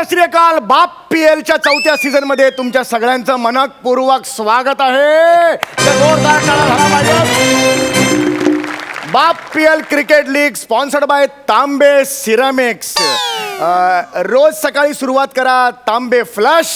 सत श्री अकाल. बाप पी एलच्या चौथ्या सीझनमध्ये तुमच्या सगळ्यांचं मनपूर्वक स्वागत आहे. जोरदार टाळ्या बाप P L cricket league sponsored by Tambe ceramics. रोज सकाळी सुरुवात करा तांबे फ्लश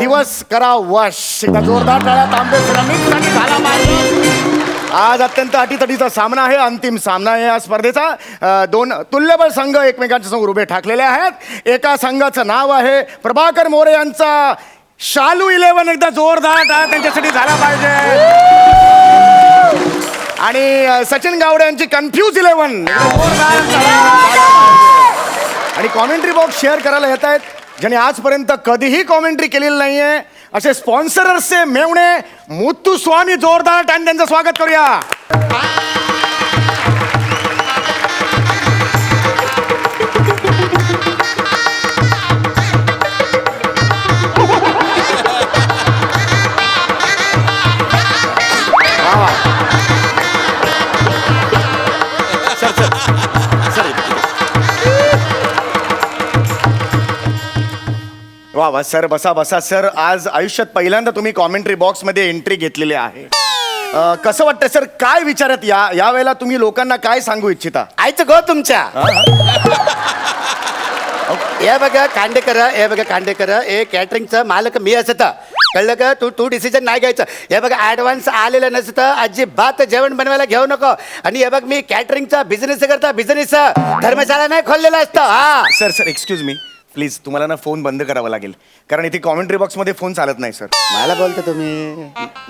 दिवस करा वश. एकदा जोरदार टाळ्या तांबे सिरामिक्स झाला पाहिजे आज अत्यंत अटीतटीचा सामना आहे अंतिम सामना आहे या स्पर्धेचा. अ, दोन तुल्यबळ संघ एकमेकांच्या समोर उभे ठाकलेले आहेत. एका संघाचं नाव आहे प्रभाकर मोरे यांचा. शालू इलेव्हन एकदा जोरदार टाळ्या त्यांच्यासाठी झाला पाहिजे. आणि अ, सचिन गावडे यांची कन्फ्यूज इलेव्हन. आणि कॉमेंट्री बॉक्स शेअर करायला येत आहेत. ज्याने आजपर्यंत कधीही कॉमेंट्री केलेली नाहीये असे स्पॉन्सरर्सचे मेवणे मुत्तू स्वामी जोरदार टाइम त्यांचं स्वागत करूया. वा सर बसा बसा. सर आज आयुष्यात पहिल्यांदा तुम्ही कॉमेंट्री बॉक्समध्ये एंट्री घेतलेली आहे. अ, कसं वाटतं सर? काय विचारत या यावेळेला तुम्ही लोकांना काय सांगू इच्छिता? आयचं गो तुमच्या. हे बघा कांडेकर हे बघा कांडेकर हे कॅटरिंगचं मालक मी असत. कळलं का? तू तू डिसिजन नाही घ्यायचं. हे बघा ॲडव्हान्स आलेलं नसतं. अजिबात जेवण बनवायला घेऊ नको. आणि हे बघ मी कॅटरिंगचा बिझनेस करता बिझनेस धर्मशाळा नाही खोललेला असतं. हा. Sir sir excuse me please तुम्हाला ना फोन बंद करावा लागेल. कारण इथे कॉमेंट्री बॉक्समध्ये फोन चालत नाही सर मला बोलतो तुम्ही?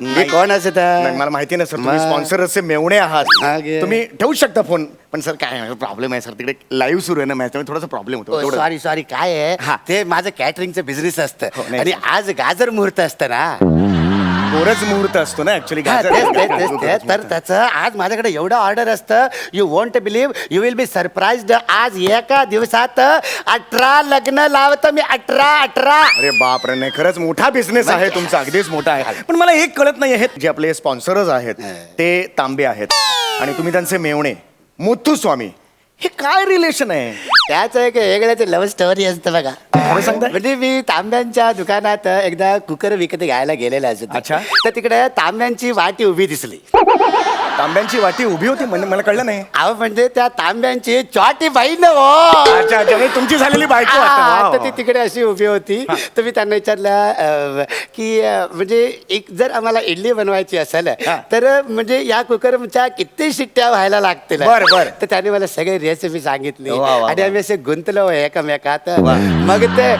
मी. कोण असत नाही मला माहिती नाही सर तुम्ही मग? स्पॉन्सरचे मेवणे आहात. हा. तुम्ही ठेवू शकता फोन पण सर काय प्रॉब्लेम आहे सर तिकडे लाईव्ह सुरू आहे ना मॅच त्यामुळे थोडासा प्रॉब्लेम होतो. तेवढं. सॉरी सॉरी काय हा. आहे ते माझं कॅटरिंगचं बिझनेस हो, असतं. नाही, आणि. आज गाजर मुहूर्त असतं ना? गोरच मुहूर्त असतो ना ऍक्च्युली हा, तेच, तेच, तेच, तेच. तर त्याचं आज माझ्याकडे एवढं ऑर्डर असतं you want believe you will be surprise आज एका दिवसात अठरा लग्न लावतं मी अठरा अठरा. अरे बाप रे नाही खरंच मोठा बिझनेस आहे तुमचा अगदीच मोठा आहे. पण मला एक कळत नाही हे जे आपले स्पॉन्सरच आहेत ते तांबे आहेत. आणि तुम्ही त्यांचे मेवणे. मुथू स्वामी. हे काय रिलेशन आहे त्याच एक वेगळ्याच लव्ह स्टोरी असतं बघा खरं सांगताय? म्हणजे मी तांब्यांच्या दुकानात एकदा कुकर विकत घ्यायला गेलेला असत अच्छा. तर तिकडे तांब्यांची वाटी उभी दिसली तांब्यांची वाटी उभी होती म्हणजे मला कळलं नाही अहो म्हणजे त्या तांब्यांची चॉटी बहीण हो अच्छा अच्छा म्हणजे तुमची झालेली बायको वाटतं. वा, हा, वा, तर ती. तिकडे अशी उभी होती तर मी त्यांना विचारलं अं, की अं, म्हणजे एक जर आम्हाला इडली बनवायची असेल हा. तर म्हणजे या कुकरच्या किती शिट्ट्या व्हायला लागतील बरं, बरं. तर त्याने मला सगळी रेसिपी सांगितली वा, वा, आणि वा. आम्ही असे गुंतलो एकमेकात मग ते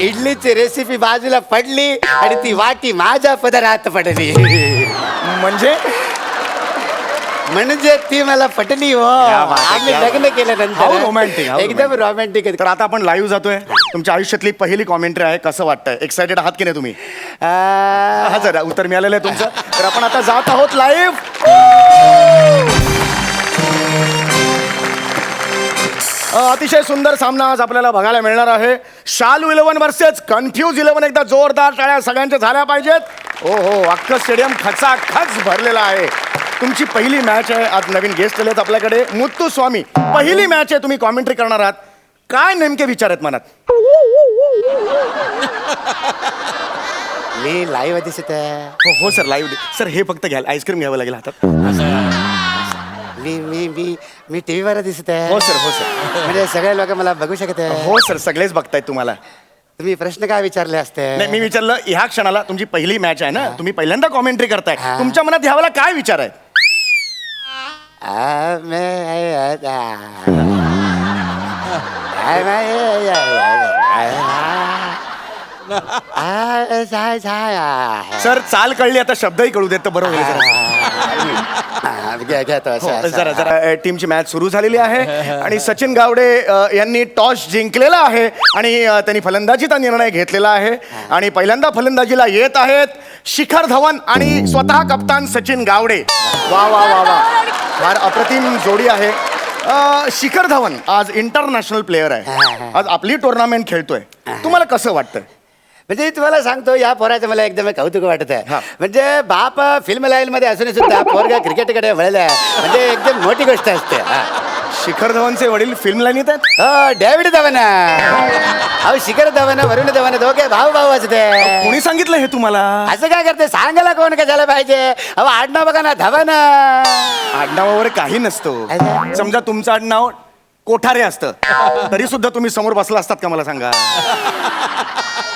इडलीची रेसिपी बाजूला पडली आणि ती वाटी माझ्या पदरात पडली म्हणजे म्हणजे ती मला पटली हो. आहे, आम्ही लग्न how एकदम. रोमॅन्टिक तर आता आपण लाईव्ह जातोय. तुमच्या आयुष्यातली पहिली कॉमेंट्री आहे कसं वाटतंय? एक्सायटेड आहात की नाही तुम्ही? हा जरा उत्तर मिळालेलं आहे तुमचं. तर आपण आता जात आहोत लाईव्ह अतिशय सुंदर सामना आज आपल्याला बघायला मिळणार आहे. शालू इलेव्हन वर्सेस कन्फ्यूज इलेव्हन एकदा जोरदार टाळ्या सगळ्यांच्या झाल्या पाहिजेत. हो हो अख्खं स्टेडियम खचाखच भरलेलं आहे. तुमची पहिली मॅच आहे. आज नवीन गेस्ट आलेत आपल्याकडे. मुत्तू स्वामी पहिली मॅच आहे तुम्ही कॉमेंट्री करणार आहात. काय नेमके विचार आहेत मनात? मी लाईव्ह दिसत आहे. हो हो सर लाईव्ह सर हे फक्त घ्याल आईस्क्रीम घ्यावं लागेल हातात. मी मी मी मी टीव्ही वर दिसत आहे. हो सर हो सर म्हणजे सगळे लोक मला बघू शकत आहे हो सर सगळेच बघतायत तुम्हाला. तुम्ही प्रश्न काय विचारले असते? नाही मी विचारलं ह्या क्षणाला तुमची पहिली मॅच आहे ना? तुम्ही पहिल्यांदा कॉमेंट्री करताय. तुमच्या मनात ह्यावेळेला काय विचार आहे आ, मैं- आ, आ, आ, मैं- आ, जा- जा- आ. सर चाल कळली आता शब्दही कळू देत तर होईल जरा. असं- हो. जरा जरा टीमची मॅच सुरू झालेली आहे आणि सचिन गावडे अ, यांनी टॉस जिंकलेला आहे आणि अ, त्यांनी फलंदाजीचा निर्णय घेतलेला आहे आणि पहिल्यांदा फलंदाजीला येत आहेत शिखर धवन आणि स्वतः कप्तान सचिन गावडे वा वा वा वा फार अप्रतिम जोडी आहे. अ, शिखर धवन आज इंटरनॅशनल प्लेअर आहे. आज आपली टुर्नामेंट खेळतोय. तुम्हाला कसं वाटतं म्हणजे तुम्हाला सांगतो या पोराचं मला एकदम कौतुक वाटत आहे. म्हणजे बाप फिल्म लाईन मध्ये असून सुद्धा पोरगा क्रिकेटकडे वळलाय. म्हणजे एकदम मोठी गोष्ट असते. हा. शिखर धवनचे वडील फिल्म लाईनीत आहेत. हो डेव्हिड धवन. अहो शिखर धवन वरुण धवन दोघे भाऊ भाऊ असते. कोणी सांगितलं हे तुम्हाला? असं काय करते? सांगायला कोण कशाला पाहिजे? अहो आडनाव बघा ना धवन. आडनावावर काही नसतो. समजा तुमचं आडनाव कोठारे असतं. तरी सुद्धा तुम्ही समोर बसला असतात का मला सांगा?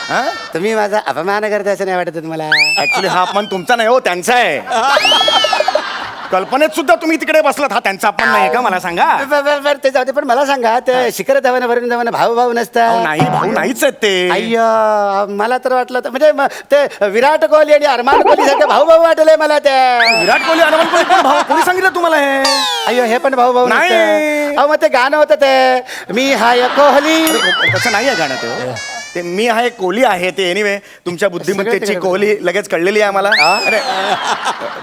हा? तुम्ही माझा अपमान करता असं नाही वाटत तुम्हाला? ऍक्च्युली हा अपमान तुमचा नाही हो त्यांचा आहे. कल्पनेत सुद्धा तुम्ही तिकडे बसलात. हा त्यांचा अपमान नाही का? मला सांगा. बर- बर- बर, ते जाऊ दे पण मला सांगा ते शिखर धवन वरुण धवन भाऊ भाऊ अहो, नसतात नाही भाऊ नाहीच आहेत ते. अय्या मला तर वाटलं होतं- म्हणजे म- ते विराट कोहली आणि अरमान कोहली सारखे भाऊ भाऊ वाटले मला ते. विराट कोहली हनुमान कोहली कोण भाऊ कोणी सांगितलं तुम्हाला हे? अय्यो हे पण भाऊ भाऊ नाही. अहो मग ते गाणं होतं ते मी हाय कोहली. तसं नाही आहे गाणं ते हो. ते मी आहे कोहली आहे ते एनिवे तुमच्या बुद्धिमत्तेची कोहली लगेच कळलेली आहे आम्हाला? अरे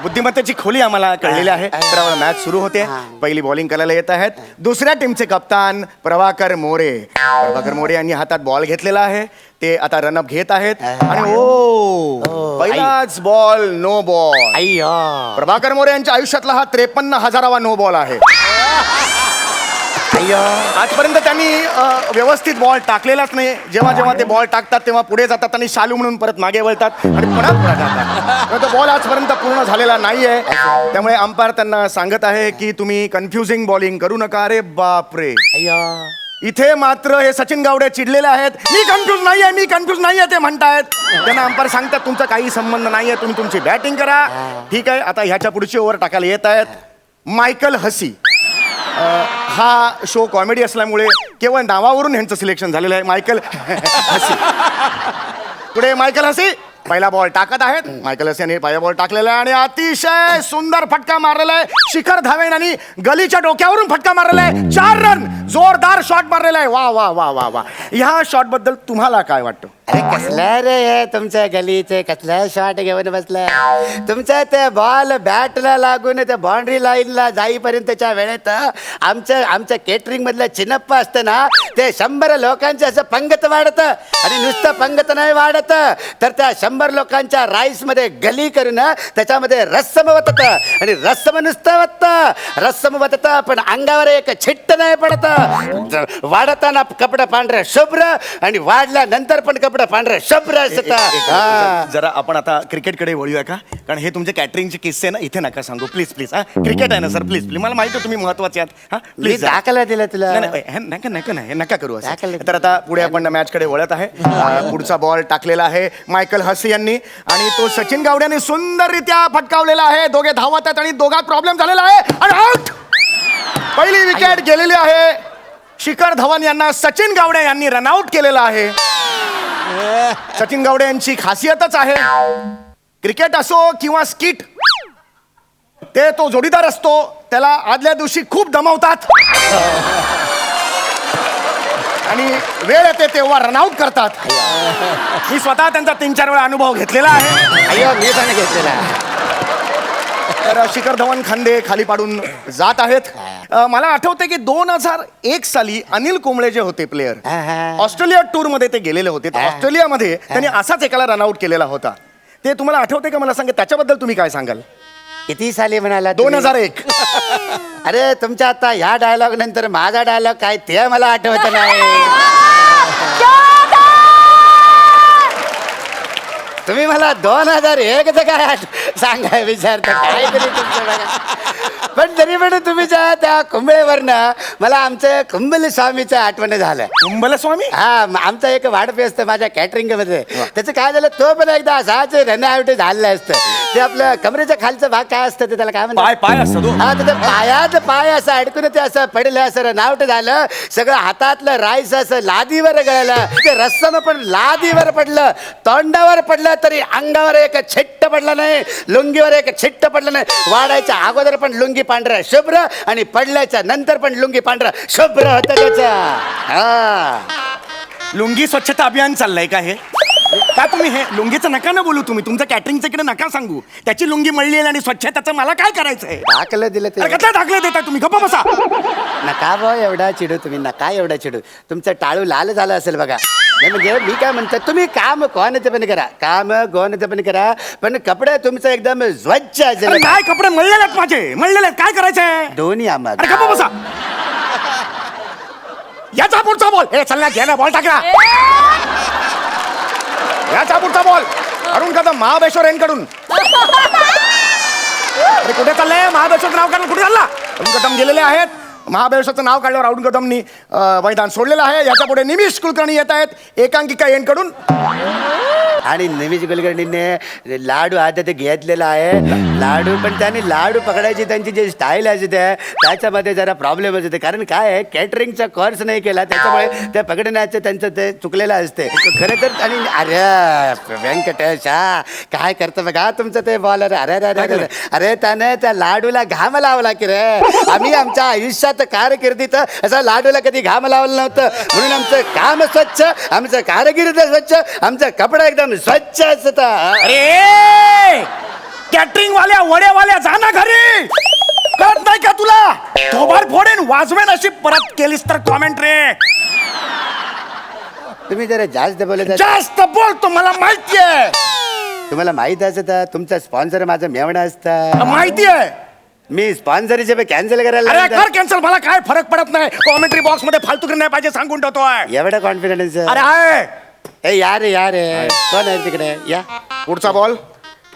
बुद्धिमत्तेची खोली आम्हाला कळलेली आहे. तर मॅच सुरू होते. पहिली बॉलिंग करायला येत आहेत. दुसऱ्या टीमचे कप्तान प्रभाकर मोरे. प्रभाकर मोरे यांनी हातात बॉल घेतलेला आहे. ते आता रनअप घेत आहेत. आणि ओ पहिलाच ball no ball Prabhakar More यांच्या आयुष्यातला हा त्रेपन्न हजारावा नो बॉल आहे. आजपर्यंत त्यांनी अ, व्यवस्थित बॉल टाकलेलाच नाही. जेव्हा जेव्हा ते बॉल टाकतात तेव्हा पुढे जातात आणि शालू म्हणून परत मागे वळतात आणि पुन्हा पुढे जातात. तर तो बॉल आजपर्यंत पूर्ण झालेला नाहीये. त्यामुळे अंपायर त्यांना सांगत आहे की तुम्ही कन्फ्युजिंग बॉलिंग करू नका. अरे बापरे. इथे मात्र हे सचिन गावडे चिडलेले आहेत. मी कन्फ्युज नाहीये मी कन्फ्युज नाहीये ते म्हणतायत. त्यांना अंपायर सांगतात तुमचा काही संबंध नाहीये तुम्ही तुमची बॅटिंग करा. ठीक आहे आता ह्याच्या पुढची ओव्हर टाकायला येत आहेत. मायकल हसी हा शो कॉमेडी असल्यामुळे केवळ नावावरून ह्यांचं सिलेक्शन झालेलं आहे. मायकल हसी. पुढे मायकल हसी. पहिला बॉल टाकत आहेत. मायकल हसी यांनी पहिला बॉल टाकलेला आहे आणि अतिशय सुंदर फटका मारलेला आहे. शिखर धावेन आणि गलीच्या डोक्यावरून फटका मारलेला आहे. चार रन जोरदार शॉट मारलेला आहे. वा वा वा वा वा. ह्या शॉटबद्दल तुम्हाला काय वाटतं? अरे कसलं रे हे? तुमच्या गलीचे कसलं शॉट घेऊन बसलाय? तुमच्या ते बॉल बॅटला लागून त्या बाउंड्री लाईनला जाईपर्यंतच्या वेळेत आमच्या आमच्या केटरिंग मधलं चिनप्पा असतं ना ते शंभर लोकांचे असं पंगत वाढत. आणि नुसतं पंगत नाही वाढत. तर त्या शंभर लोकांच्या राईसमध्ये गली करून त्याच्यामध्ये रस्सम वतत. आणि रस्सम नुसतं वतत. रस्सम वतत पण अंगावर एक छिट्ट नाही पडत. वाढताना कपडे पांढरे शुभ्र आणि वाढल्यानंतर पण कपडे पांढरे शुभ्र असत हा. जरा आपण आता क्रिकेटकडे वळूया का? कारण हे तुमचे कॅटरिंगचे किस्से ना इथे नका सांगू. प्लीज प्लीज हा. क्रिकेट आहे ना सर प्लीज प्लीज मला माहिती आहे तुम्ही महत्त्वाचे आहात. हा मी प्लीज दाखला दिला तुला. नाही, नाही, हे नका नका नाही हे नका करू असं. दाखल- तर आता पुढे आपण मॅच कडे वळत आहे. अं, पुढचा बॉल टाकलेला आहे मायकल हसी यांनी. आणि तो सचिन गावड्याने सुंदररित्या फटकावलेला आहे. दोघे धावत आहेत आणि दोघात प्रॉब्लेम झालेला आहे. आणि आउट पहिली विकेट गेलेली आहे. शिखर धवन यांना सचिन गावडे यांनी रनआउट केलेला आहे. सचिन गावडे यांची खासियतच आहे. क्रिकेट असो किंवा स्किट ते तो जोडीदार असतो त्याला आदल्या दिवशी खूप दमवतात. आणि वेळ येते तेव्हा रनआउट करतात. मी स्वतः त्यांचा तीन चार वेळा अनुभव घेतलेला आहे. अय्यो मी पण घेतलेला तर शिखर धवन खांदे खाली पाडून जात आहेत. अ, मला आठवते की दोन हजार एक साली अनिल कुंबळे जे होते प्लेयर. ऑस्ट्रेलिया टूरमध्ये ते गेलेले होते. तर. ऑस्ट्रेलियामध्ये त्यांनी असाच एकाला रनआउट केलेला होता. ते तुम्हाला आठवते का? मला सांगा त्याच्याबद्दल तुम्ही काय सांगाल? किती साली म्हणाला दोन तुम्ही? हजार एक. अरे तुमच्या आता ह्या डायलॉग नंतर माझा डायलॉग काय ते मला आठवत नाही. तुम्ही मला दोन हजार एक काय आठ- सांगाय विचारता काय तरी तुमचं बघा. पण तरी पण तुम्ही ज्या त्या कुंबळेवरनं मला आमचं कुंबल स्वामीचं आठवण झालं. कुंभल स्वामी? हा म- आमचा एक वाढपी असतं माझ्या कॅटरिंगमध्ये त्याचं काय झालं तो पण एकदा असाच रनआउट झालेलं असतं. ते आपलं कमरेच्या खालचं भाग काय असतं ते त्याला काय म्हणतात? पाय पाय असतो तो. हा तर पायात पाय असं अडकून ते असं पडलं असं रनआउट झालं. सगळं हातातलं राईस असं लादीवर गळलं. ते रस्त्यानं पण लादीवर पडलं तोंडावर पडलं तरी अंगावर एक छिट्ट पडलं नाही लुंगीवर एक छिट्ट पडलं नाही. वाढायच्या अगोदर पण लुंगी पांढरं शुभ्र आणि पडल्याच्या नंतर पण लुंगी पांढरं. शुभ्र होतं त्याचं. हा. लुंगी स्वच्छता अभियान चाललंय का हे? का तुम्ही हे? लुंगीचं नका ना बोलू तुम्ही. तुमचं कॅटरिंगचं इकडे नका सांगू. त्याची लुंगी मळली आहे आणि स्वच्छताचं मला काय करायचंय दाखलं दिलं ते. अरे कसला दाखले देताय तुम्ही? गप्पा बसा. नका भाऊ एवढा चिडू तुम्ही. नका एवढा चिडू. तुमचं टाळू लाल झालं असेल बघा. नाही म्हणजे मी काय म्हणतो तुम्ही काम कोणाचं पण करा काम कोणाचं पण करा पण कपडे तुमचं एकदम स्वच्छ अरे असेल काय कपडे मळलेले आहेत माझे मळलेले आहेत काय करायचंय दोन्ही आम्हाला अरे गप्पा बसा याचा पुढचा बॉल हे चल ना घे ना बॉल टाकला याचा पुढचा बॉल अरुण कदम महाबळेश्वर यांकडून अरे कुठे चाललंय महाबळेश्वरचं नाव काढलं कुठे चालला अरुण कदम गेलेले आहेत महाबळेश्वरचं नाव काढल्यावर अरुण कदमनी मैदान सोडलेलं आहे. याच्यापुढे निमिष कुलकर्णी येत आहेत. एकांकिका यांकडून आणि निमिष कुलकर्णीने लाडू आता ते घेतलेला आहे. लाडू पण त्याने लाडू पकडायची त्यांची जी स्टाईल असते त्याच्यामध्ये जरा प्रॉब्लेम असते. कारण काय आहे कॅटरिंगचा कोर्स नाही केला त्याच्यामुळे ते पकडण्याचं त्यांचं ते चुकलेलं असते. खरं तर आणि अरे व्यंकटेश हा काय करतं बघा तुमचं ते बॉल अरे अरे अरे अरे अरे अरे त्याने त्या लाडूला घाम लावला की रे. आम्ही आमच्या आयुष्यात कारकिर्दीत असं लाडूला कधी घाम लावलं नव्हतं. म्हणून आमचं काम स्वच्छ आमचं कारकिर्द स्वच्छ आमचा कपडा एकदम स्वच्छ असत. अरे कॅटरिंग वाल्या वड्यावाल्या जा ना घरी. कळत नाही का तुला? थोबाड फोडेन वाजवेन अशी परत केलीस तर कॉमेंट रे. तुम्ही जरा जास्त बोलत आहात. जास्त बोलतो मला माहितीये. तुम्हाला माहीत असत तुमचा स्पॉन्सर माझा मेवणा असता. माहितीये? मी स्पॉन्सरचे कॅन्सल करायला अरे. कर कॅन्सल मला काय फरक पडत नाही? कॉमेंट्री बॉक्समध्ये फालतू नाही पाहिजे सांगून ठेवतोय. एवढा कॉन्फिडन्स अरे आहे ए यार यार कोण आहे तिकडे? या. पुढचा बॉल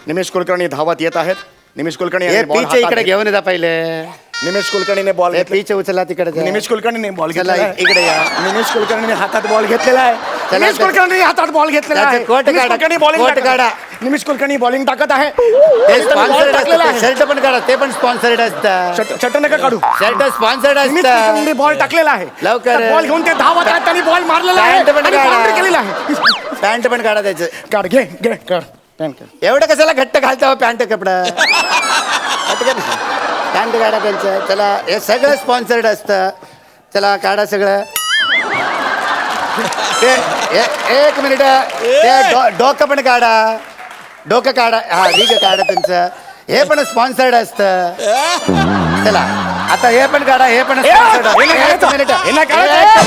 निमेश कुलकर्णी धावत येत आहेत. निमेश कुलकर्णी हे यांनी ball पीचे इकडे घेऊन येता पहिले. निमेश कुलकर्णीने बॉल हे घेतला पीचे उचला तिकडे जा. निमेश कुलकर्णीने बॉल चला, घेतला इकडे या. निमेश कुलकर्णीने हातात बॉल घेतलेला आहे. निमेश कुलकर्णी हातात बॉल घेतलेला त्याचं आहे. कोट निमेश काढा, कुलकर्णी बॉलिंग कोट काढा. निमेश कुलकर्णी बॉलिंग टाकत आहे. ते टाकलेला आहे. शर्ट पण काढा. ते पण स्पॉन्सर्ड शट- शट नका काढू. शर्ट स्पॉन्सर्ड निमित कुलकर्णीने बॉल टाकलेला आहे. लवकर. बॉल घेऊन ते धावत आहेत त्यांनी बॉल मारलेला आहे पॅन्ट पण आणि काढा. boundary केलेला आहे. पॅन्ट पण काढा त्याचं. काढ घे घे काढ. पॅन्ट काढ. एवढं कशाला घट्ट घालता हो पॅन्ट कपडा? पॅन्ट काढा त्यांचं चला हे सगळं स्पॉन्सर्ड असतं. चला काढा सगळं. ते ए- एक मिनिट. ते डो- डोकं पण काढा. डोकं काढा. हा ठीक काढा त्यांचं हे पण स्पॉन्सर्ड असतं. चला आता हे पण काढा हे पण ए, हे नाही काढायचं. हे नाही काढायचं.